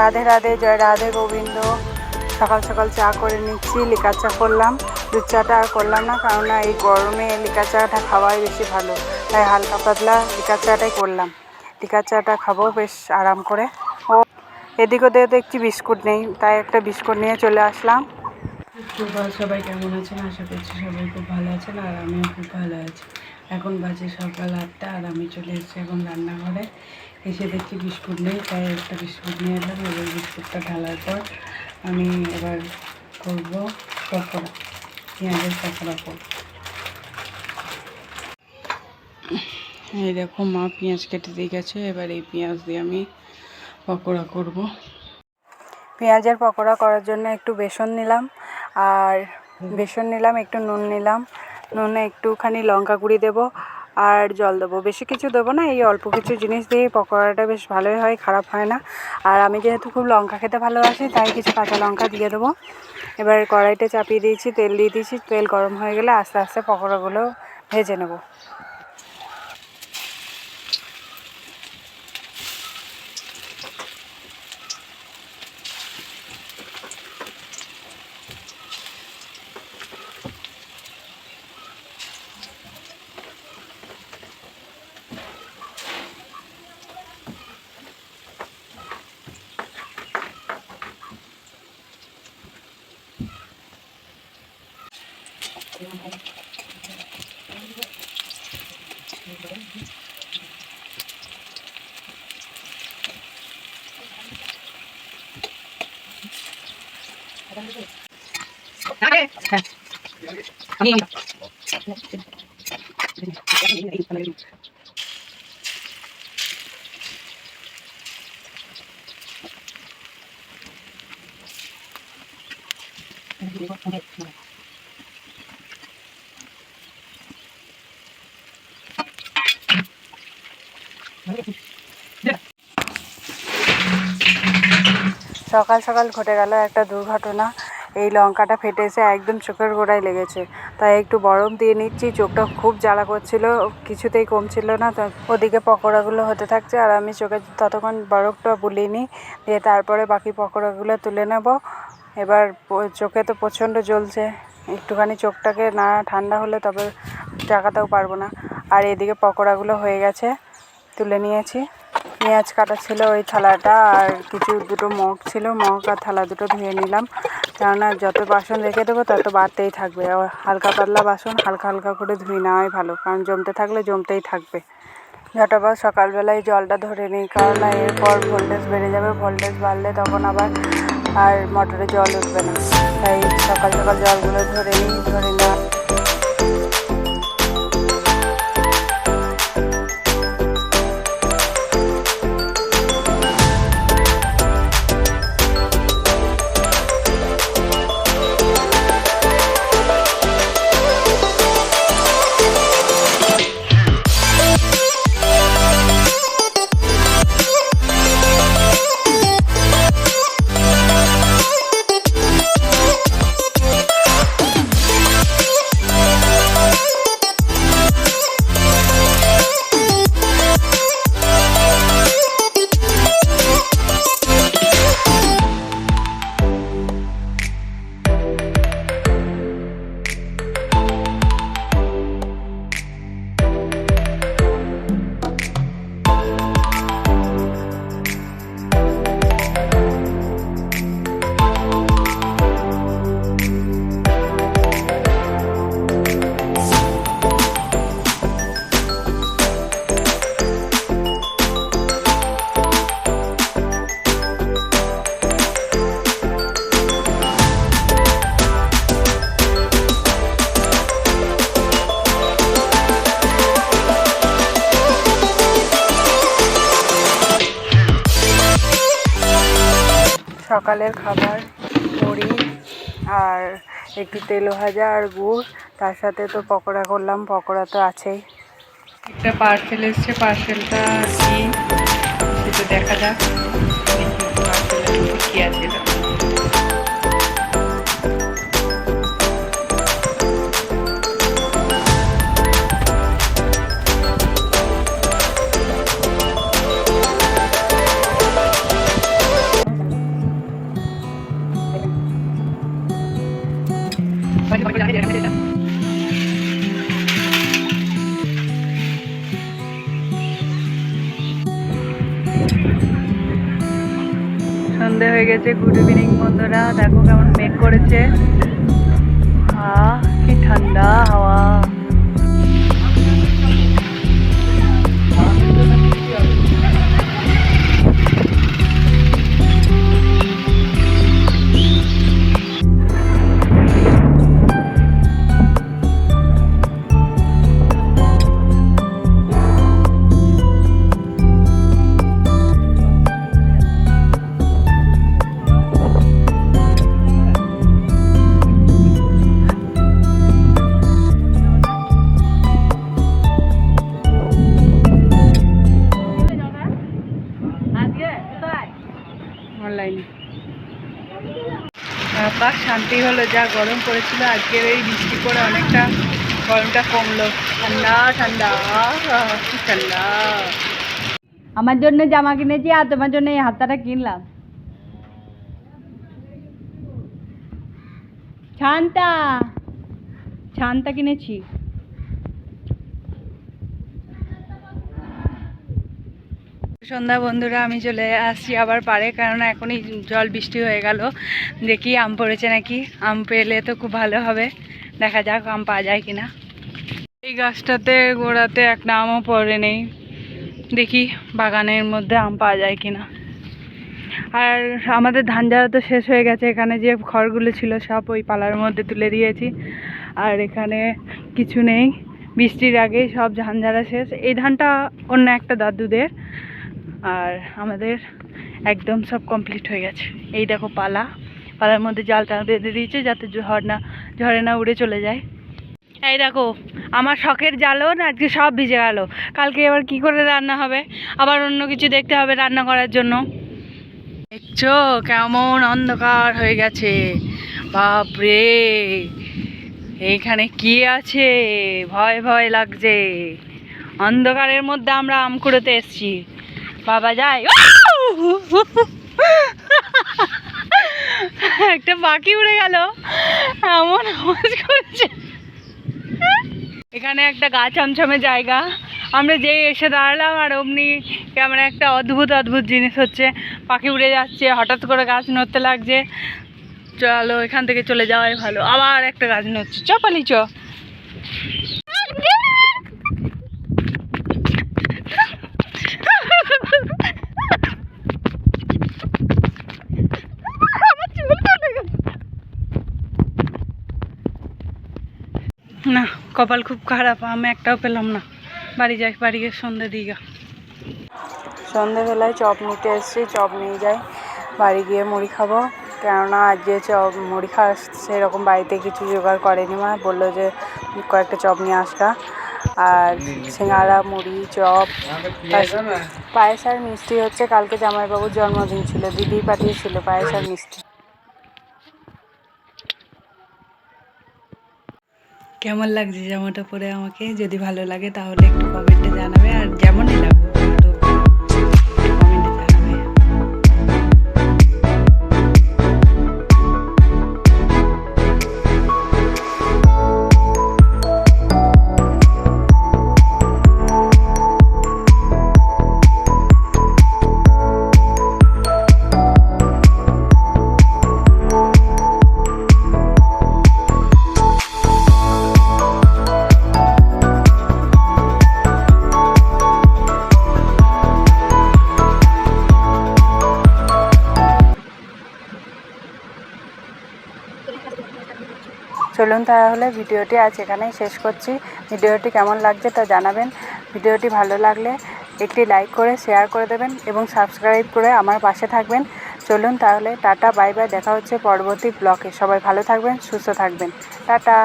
রাধে রাধে, জয় রাধে গোবিন্দ। সকাল সকাল চা করে নিচ্ছি, লিকার চা করলাম। দুধ চাটা আর করলাম না কারণ না এই গরমে লিকার চাটা খাওয়াই বেশি ভালো। তাই হালকা পাতলা লিকার চাটাই করলাম। লিকার চাটা খাব, বেশ আরাম করে। ও, এদিক ওদিকে দেখছি বিস্কুট নেই, তাই একটা বিস্কুট নিয়ে চলে আসলাম। সবাই, কেমন আছেন? আশা করছি সবাই খুব ভালো আছেন, আর আমিও খুব ভালো আছি। এখন বাজে সকাল আটটা, আর আমি চলে এসেছি এখন রান্নাঘরে। এসে দেখছি বিস্কুট নেই, তাই একটা বিস্কুট নিয়ে এলাম এবার বিস্কুটটা ঢালার পর আমি এবার করব পকোড়া পেঁয়াজের পকোড়া করব এই দেখো মা পেঁয়াজ কেটে দিয়ে গেছে, এবার এই পেঁয়াজ দিয়ে আমি পকোড়া করব। পেঁয়াজের পকোড়া করার জন্য একটু বেসন নিলাম, আর বেসন নিলাম, একটু নুন নিলাম, নুনে একটুখানি লঙ্কা গুঁড়ি দেবো আর জল দেবো। বেশি কিছু দেবো না, এই অল্প কিছু জিনিস দিয়ে পকোড়াটা বেশ ভালোই হয়, খারাপ হয় না। আর আমি যেহেতু খুব লঙ্কা খেতে ভালোবাসি, তাই কিছু কাঁচা লঙ্কা দিয়ে দেবো। এবার কড়াইতে চাপিয়ে দিয়েছি, তেল দিয়ে দিয়েছি, তেল গরম হয়ে গেলে আস্তে আস্তে পকোড়াগুলো ভেজে নেব। 拿来，看，你用的。সকাল সকাল ঘটে গেল একটা দুর্ঘটনা। এই লঙ্কাটা ফেটেছে একদম চোখের গোড়ায় লেগেছে। তাই একটু বরফ দিয়ে নিচ্ছি, চোখটা খুব জ্বালা করছিল, কিছুতেই কমছিল না। তো ওদিকে পকোড়াগুলো হতে থাকছে আর আমি চোখে ততক্ষণ বরফটা বুলিয়ে নিই, দিয়ে তারপরে বাকি পকোড়াগুলো তুলে নেব। এবার চোখে তো প্রচণ্ড জ্বলছে, একটুখানি চোখটাকে না ঠান্ডা হলে তবে চাকাতেও পারব না। আর এদিকে পকোড়াগুলো হয়ে গেছে, তুলে নিয়েছি। পেঁয়াজ কাটা ছিল ওই থালাটা আর কিছু দুটো মগ ছিল, মগ আর থালা দুটো ধুয়ে নিলাম। কেননা যত বাসন রেখে দেবো তত বাড়তেই থাকবে। হালকা পাতলা বাসন হালকা হালকা করে ধুয়ে নেওয়াই ভালো, কারণ জমতে থাকলে জমতেই থাকবে। ঝটাপট সকালবেলায় জলটা ধরে নিই, কারণ এরপর ভোল্টেজ বেড়ে যাবে, ভোল্টেজ বাড়লে তখন আবার আর মোটরে জল উঠবে না। তাই সকাল সকাল জলগুলো ধরে নিই, ধরে নেওয়া সকালের খাবার, মুড়ি আর একটু তেলো ভাজা আর গুড়। তার সাথে তো পকোড়া করলাম, পকোড়া তো আছেই। একটা পার্সেল এসছে পার্সেলটা কি দেখা যাক। সন্ধে হয়ে গেছে গুড ইভিনিং বন্ধুরা। দেখো কেমন মেঘ করেছে। আহ কি ঠান্ডা হাওয়া। অনলাইনে। শান্তি হলো যা গরম পড়েছিল আজকের এই বৃষ্টি করে অনেকটা গরমটা কমলো। ঠান্ডা ঠান্ডা ঠান্ডা। আমার জন্য জামা কিনেছি আর তোমার জন্য এই হাতাটা কিনলাম। ছান্তা। ছান্তা কিনেছি। সন্ধ্যা বন্ধুরা, আমি চলে আসছি আবার পারে, কারণ এখনই জল বৃষ্টি হয়ে গেল। দেখি আম পড়েছে নাকি? আম পেলে তো খুব ভালো হবে। দেখা যাক আম পাওয়া যায় কিনা। এই গাছটাতে গোড়াতে একটা আমও পড়ে নেই। দেখি বাগানের মধ্যে আম পাওয়া যায় কিনা। আর আমাদের ধান ঝাড়া তো শেষ হয়ে গেছে। এখানে যে খড়গুলো ছিল সব ওই পালার মধ্যে তুলে দিয়েছি। আর এখানে কিছু নেই। বৃষ্টির আগেই সব ধান ঝাড়া শেষ। এই ধানটা অন্য একটা দাদুদের। আর আমাদের একদম সব কমপ্লিট হয়ে গেছে। এই দেখো পালা। পালার মধ্যে জাল টাল বেঁধে দিয়েছে যাতে ঝড় না ঝড়ে না উড়ে চলে যায়। এই দেখো, আমার শখের জ্বালও না, আজকে সব ভিজে গেল। কালকে এবার কি করে রান্না হবে? আবার অন্য কিছু দেখতে হবে রান্না করার জন্য। দেখছ কেমন অন্ধকার হয়ে গেছে। বাপরে! এইখানে কি আছে? ভয় ভয় লাগছে। অন্ধকারের মধ্যে আমরা আম কুড়োতে এসছি। বাবা যাই একটা পাখি উড়ে গেল। এমন আওয়াজ করেছে। এখানে একটা গাছ আমছামে জায়গা। আমরা যেই এসে দাঁড়ালাম আর অমনি কেমন একটা অদ্ভুত অদ্ভুত জিনিস হচ্ছে। পাখি উড়ে যাচ্ছে, হঠাৎ করে গাছ নড়তে লাগছে। চলো, এখান থেকে চলে যাওয়াই ভালো। আবার একটা গাছ নড়ছে। চ পালি চ। না, কপাল খুব খারাপ, আমি একটাও পেলাম না। বাড়ি যাই, বাড়ি গিয়ে সন্ধে দিঘা সন্ধেবেলায় চপ নিতে এসেছি, চপ নিয়ে যাই, বাড়ি গিয়ে মুড়ি খাব। কেননা আজকে চপ, মুড়ি খাওয়া সেরকম বাড়িতে কিছু জোগাড় করেনি মা, বলল যে কয়েকটা চপ নিয়ে আসবা আর সিঙ্গারা মুড়ি, চপ, পায়েস আর মিষ্টি হচ্ছে, কালকে জামাইবাবুর জন্মদিন ছিল দিদি পাঠিয়েছিল পায়েস আর মিষ্টি। কেমন লাগছে জামাটা পরে আমাকে? যদি ভালো লাগে তাহলে একটু কমেন্টে জানাবে। আর যেমনই চলুন তাহলে ভিডিওটি আজ এখানেই শেষ করছি। ভিডিওটি কেমন লাগছে তা জানাবেন। ভিডিওটি ভালো লাগলে একটি লাইক করে, শেয়ার করে দেবেন এবং সাবস্ক্রাইব করে আমার পাশে থাকবেন। চলুন তাহলে টাটা, বাই বাই, দেখা হচ্ছে পরবর্তী ব্লকে সবাই ভালো থাকবেন, সুস্থ থাকবেন। টাটা।